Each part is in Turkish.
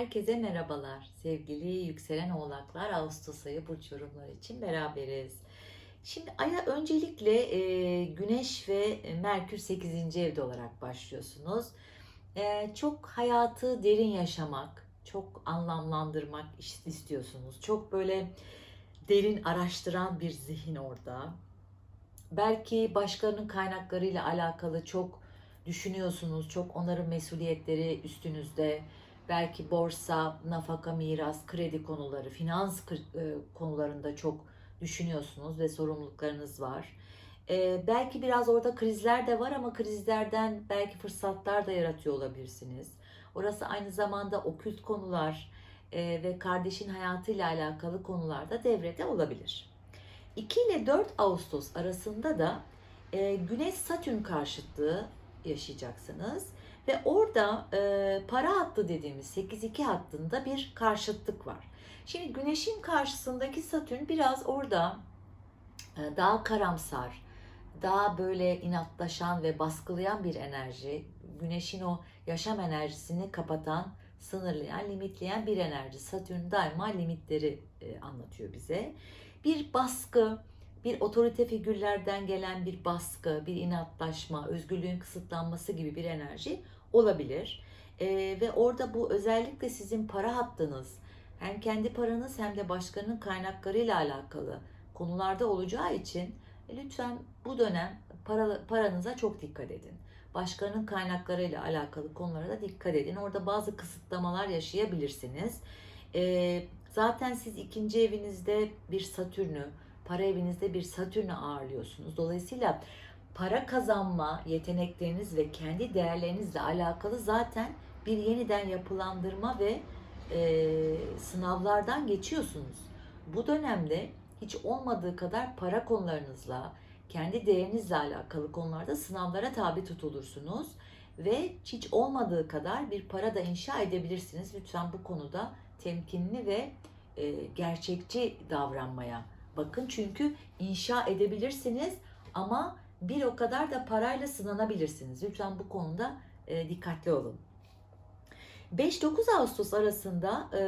Herkese merhabalar. Sevgili yükselen oğlaklar Ağustos ayı burç yorumları için beraberiz. Şimdi aya öncelikle e, Güneş ve Merkür 8. evde olarak başlıyorsunuz. E, çok hayatı derin yaşamak, çok anlamlandırmak is- istiyorsunuz. Çok böyle derin araştıran bir zihin orada. Belki başkalarının kaynaklarıyla alakalı çok düşünüyorsunuz. Çok onların mesuliyetleri üstünüzde belki borsa, nafaka, miras, kredi konuları, finans e, konularında çok düşünüyorsunuz ve sorumluluklarınız var. E, belki biraz orada krizler de var ama krizlerden belki fırsatlar da yaratıyor olabilirsiniz. Orası aynı zamanda okült konular e, ve kardeşin hayatıyla alakalı konularda devrede olabilir. 2 ile 4 Ağustos arasında da e, Güneş Satürn karşıtlığı yaşayacaksınız. Ve orada e, para hattı dediğimiz 8-2 hattında bir karşıtlık var. Şimdi güneşin karşısındaki Satürn biraz orada e, daha karamsar, daha böyle inatlaşan ve baskılayan bir enerji. Güneşin o yaşam enerjisini kapatan, sınırlayan, limitleyen bir enerji. Satürn daima limitleri e, anlatıyor bize. Bir baskı, bir otorite figürlerden gelen bir baskı, bir inatlaşma, özgürlüğün kısıtlanması gibi bir enerji olabilir. Ee, ve orada bu özellikle sizin para hattınız hem kendi paranız hem de başkanın kaynaklarıyla alakalı konularda olacağı için e, lütfen bu dönem para, paranıza çok dikkat edin. Başkanın kaynaklarıyla alakalı konulara da dikkat edin. Orada bazı kısıtlamalar yaşayabilirsiniz. Ee, zaten siz ikinci evinizde bir Satürn'ü, para evinizde bir Satürn'ü ağırlıyorsunuz. Dolayısıyla para kazanma yetenekleriniz ve kendi değerlerinizle alakalı zaten bir yeniden yapılandırma ve e, sınavlardan geçiyorsunuz. Bu dönemde hiç olmadığı kadar para konularınızla, kendi değerinizle alakalı konularda sınavlara tabi tutulursunuz ve hiç olmadığı kadar bir para da inşa edebilirsiniz. Lütfen bu konuda temkinli ve e, gerçekçi davranmaya bakın. Çünkü inşa edebilirsiniz ama bir o kadar da parayla sınanabilirsiniz. Lütfen bu konuda e, dikkatli olun. 5-9 Ağustos arasında e,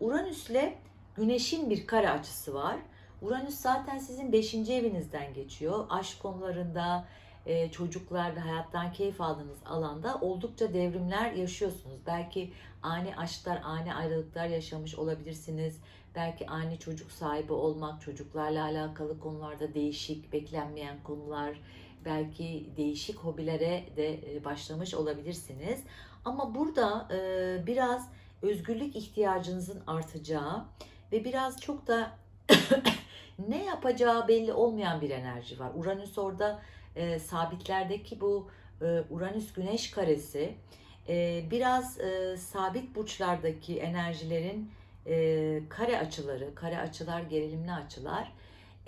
Uranüs'le Güneş'in bir kare açısı var. Uranüs zaten sizin 5. evinizden geçiyor. Aşk konularında, e, çocuklarla hayattan keyif aldığınız alanda oldukça devrimler yaşıyorsunuz. Belki ani aşklar, ani ayrılıklar yaşamış olabilirsiniz. Belki ani çocuk sahibi olmak, çocuklarla alakalı konularda değişik, beklenmeyen konular, belki değişik hobilere de e, başlamış olabilirsiniz. Ama burada e, biraz özgürlük ihtiyacınızın artacağı ve biraz çok da ne yapacağı belli olmayan bir enerji var. Uranüs orada e, sabitlerdeki bu e, Uranüs Güneş karesi e, biraz e, sabit burçlardaki enerjilerin e, kare açıları, kare açılar, gerilimli açılar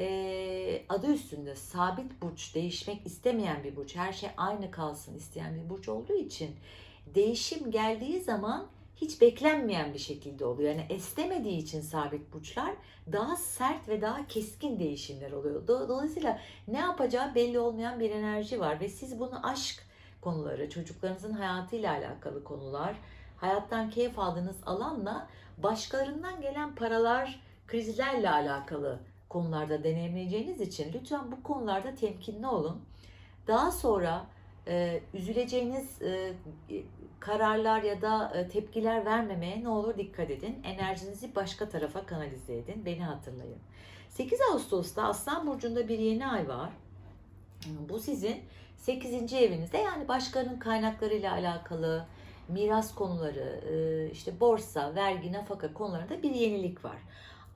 e, adı üstünde sabit burç, değişmek istemeyen bir burç, her şey aynı kalsın isteyen bir burç olduğu için değişim geldiği zaman hiç beklenmeyen bir şekilde oluyor. Yani esnemediği için sabit burçlar daha sert ve daha keskin değişimler oluyor. Do- Dolayısıyla ne yapacağı belli olmayan bir enerji var ve siz bunu aşk konuları, çocuklarınızın hayatıyla alakalı konular, hayattan keyif aldığınız alanla başkalarından gelen paralar, krizlerle alakalı konularda deneyimleyeceğiniz için lütfen bu konularda temkinli olun. Daha sonra e, üzüleceğiniz e, kararlar ya da e, tepkiler vermemeye ne olur dikkat edin. Enerjinizi başka tarafa kanalize edin. Beni hatırlayın. 8 Ağustos'ta Aslan Burcu'nda bir yeni ay var. Bu sizin 8. evinizde yani başkalarının kaynaklarıyla alakalı miras konuları, e, işte borsa, vergi, nafaka konularında bir yenilik var.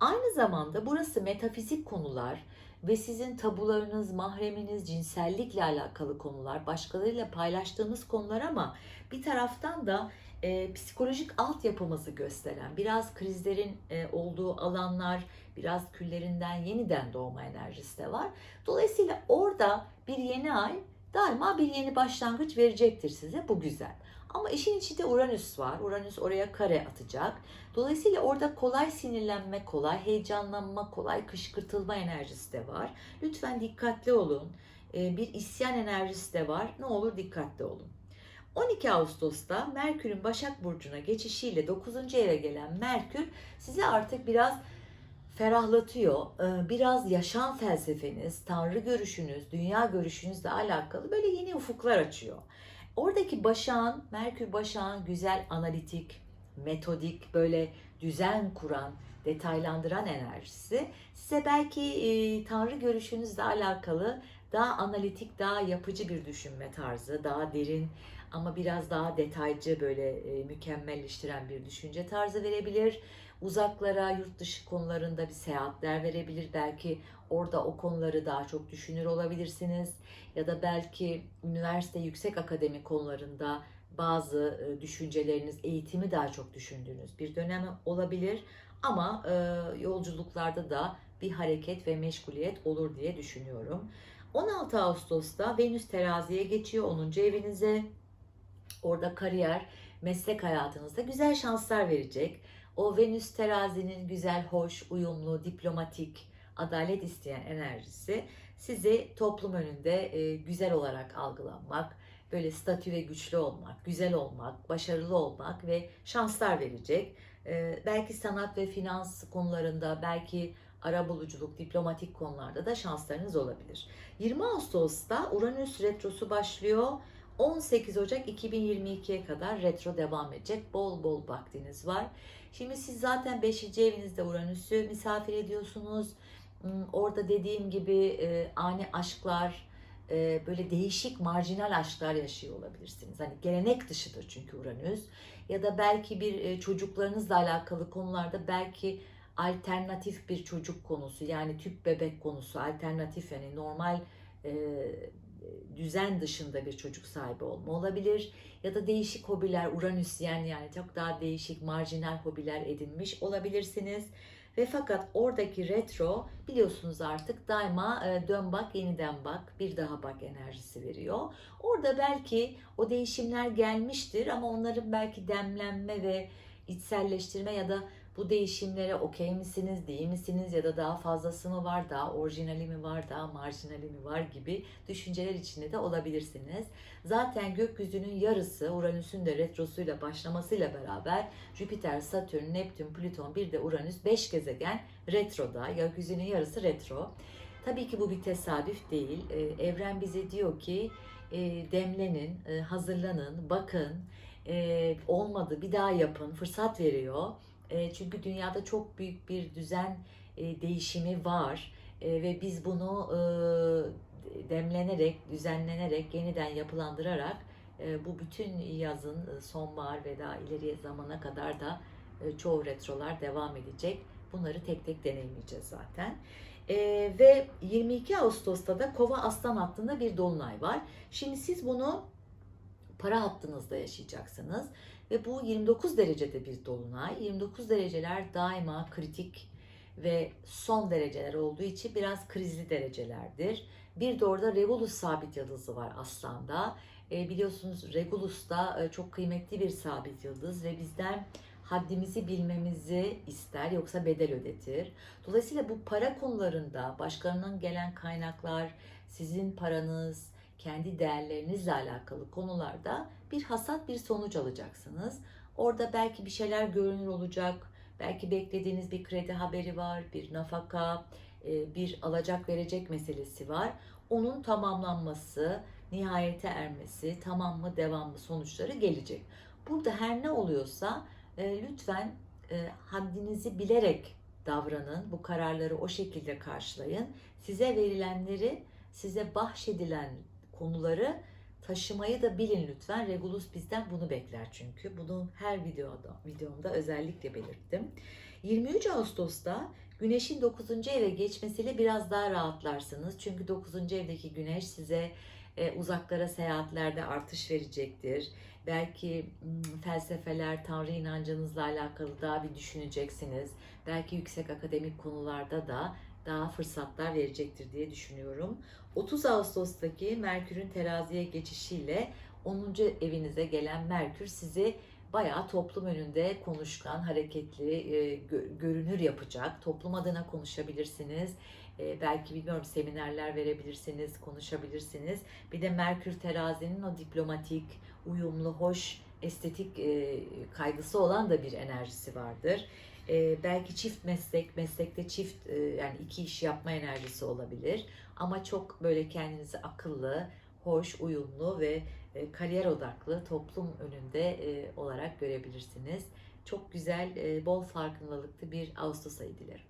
Aynı zamanda burası metafizik konular ve sizin tabularınız, mahreminiz, cinsellikle alakalı konular, başkalarıyla paylaştığımız konular ama bir taraftan da e, psikolojik altyapımızı gösteren, biraz krizlerin e, olduğu alanlar, biraz küllerinden yeniden doğma enerjisi de var. Dolayısıyla orada bir yeni ay daima bir yeni başlangıç verecektir size. Bu güzel. Ama işin içinde Uranüs var. Uranüs oraya kare atacak. Dolayısıyla orada kolay sinirlenme, kolay heyecanlanma, kolay kışkırtılma enerjisi de var. Lütfen dikkatli olun. Ee, Bir isyan enerjisi de var. Ne olur dikkatli olun. 12 Ağustos'ta Merkür'ün Başak Burcu'na geçişiyle 9. eve gelen Merkür sizi artık biraz ferahlatıyor. Ee, Biraz yaşam felsefeniz, tanrı görüşünüz, dünya görüşünüzle alakalı böyle yeni ufuklar açıyor. Oradaki başağın, Merkür başağın güzel analitik, metodik, böyle düzen kuran, detaylandıran enerjisi size belki e, tanrı görüşünüzle alakalı daha analitik, daha yapıcı bir düşünme tarzı, daha derin ama biraz daha detaycı böyle e, mükemmelleştiren bir düşünce tarzı verebilir. Uzaklara, yurt dışı konularında bir seyahatler verebilir. Belki orada o konuları daha çok düşünür olabilirsiniz. Ya da belki üniversite, yüksek akademi konularında bazı e, düşünceleriniz, eğitimi daha çok düşündüğünüz bir dönem olabilir. Ama e, yolculuklarda da bir hareket ve meşguliyet olur diye düşünüyorum. 16 Ağustos'ta Venüs teraziye geçiyor 10. evinize. Orada kariyer, meslek hayatınızda güzel şanslar verecek. O Venüs terazinin güzel, hoş, uyumlu, diplomatik, adalet isteyen enerjisi sizi toplum önünde e, güzel olarak algılanmak, böyle statü ve güçlü olmak, güzel olmak, başarılı olmak ve şanslar verecek. E, belki sanat ve finans konularında, belki arabuluculuk, diplomatik konularda da şanslarınız olabilir. 20 Ağustos'ta Uranüs retrosu başlıyor. 18 Ocak 2022'ye kadar retro devam edecek. Bol bol vaktiniz var. Şimdi siz zaten 5. evinizde Uranüs'ü misafir ediyorsunuz. Hmm, Orada dediğim gibi e, ani aşklar, e, böyle değişik marjinal aşklar yaşıyor olabilirsiniz. Hani gelenek dışıdır çünkü Uranüs. Ya da belki bir e, çocuklarınızla alakalı konularda belki alternatif bir çocuk konusu yani tüp bebek konusu alternatif yani normal e, düzen dışında bir çocuk sahibi olma olabilir ya da değişik hobiler Uranüsyen yani çok daha değişik marjinal hobiler edinmiş olabilirsiniz. Ve fakat oradaki retro biliyorsunuz artık daima e, dön bak yeniden bak bir daha bak enerjisi veriyor. Orada belki o değişimler gelmiştir ama onların belki demlenme ve içselleştirme ya da bu değişimlere okey misiniz, değil misiniz ya da daha fazlası mı var, daha orijinali mi var, daha marjinali mi var gibi düşünceler içinde de olabilirsiniz. Zaten gökyüzünün yarısı Uranüs'ün de retrosuyla başlamasıyla beraber Jüpiter, Satürn, Neptün, Plüton bir de Uranüs 5 gezegen retroda. Gökyüzünün yarısı retro. Tabii ki bu bir tesadüf değil. Ee, Evren bize diyor ki e, demlenin, e, hazırlanın, bakın, e, olmadı bir daha yapın, fırsat veriyor. E, çünkü dünyada çok büyük bir düzen e, değişimi var E, ve biz bunu demlenerek, düzenlenerek, yeniden yapılandırarak bu bütün yazın, sonbahar ve daha ileriye zamana kadar da çoğu retrolar devam edecek. Bunları tek tek deneyimleyeceğiz zaten. E, ve 22 Ağustos'ta da Kova Aslan hattında bir dolunay var. Şimdi siz bunu para hattınızda yaşayacaksınız. Ve bu 29 derecede bir dolunay. 29 dereceler daima kritik ve son dereceler olduğu için biraz krizli derecelerdir. Bir de orada Regulus sabit yıldızı var Aslan'da. E, biliyorsunuz Regulus da e, çok kıymetli bir sabit yıldız ve bizden haddimizi bilmemizi ister yoksa bedel ödetir. Dolayısıyla bu para konularında başkalarının gelen kaynaklar, sizin paranız, kendi değerlerinizle alakalı konularda bir hasat, bir sonuç alacaksınız. Orada belki bir şeyler görünür olacak. Belki beklediğiniz bir kredi haberi var, bir nafaka, e, bir alacak verecek meselesi var. Onun tamamlanması, nihayete ermesi, tamam mı, devam mı sonuçları gelecek. Burada her ne oluyorsa e, lütfen e, haddinizi bilerek davranın. Bu kararları o şekilde karşılayın. Size verilenleri, size bahşedilen konuları taşımayı da bilin lütfen. Regulus bizden bunu bekler çünkü. Bunu her videoda videomda özellikle belirttim. 23 Ağustos'ta Güneş'in 9. eve geçmesiyle biraz daha rahatlarsınız. Çünkü 9. evdeki Güneş size e, uzaklara seyahatlerde artış verecektir. Belki felsefeler, tanrı inancınızla alakalı daha bir düşüneceksiniz. Belki yüksek akademik konularda da daha fırsatlar verecektir diye düşünüyorum. 30 Ağustos'taki Merkür'ün teraziye geçişiyle 10. evinize gelen Merkür sizi bayağı toplum önünde konuşkan, hareketli, e, gö- görünür yapacak. Toplum adına konuşabilirsiniz. E, belki bilmiyorum seminerler verebilirsiniz, konuşabilirsiniz. Bir de Merkür terazinin o diplomatik, uyumlu, hoş, estetik e, kaygısı olan da bir enerjisi vardır. E, belki çift meslek, meslekte çift e, yani iki iş yapma enerjisi olabilir. Ama çok böyle kendinizi akıllı, hoş, uyumlu ve e, kariyer odaklı toplum önünde e, olarak görebilirsiniz. Çok güzel, e, bol farkındalıklı bir Ağustos ayı dilerim.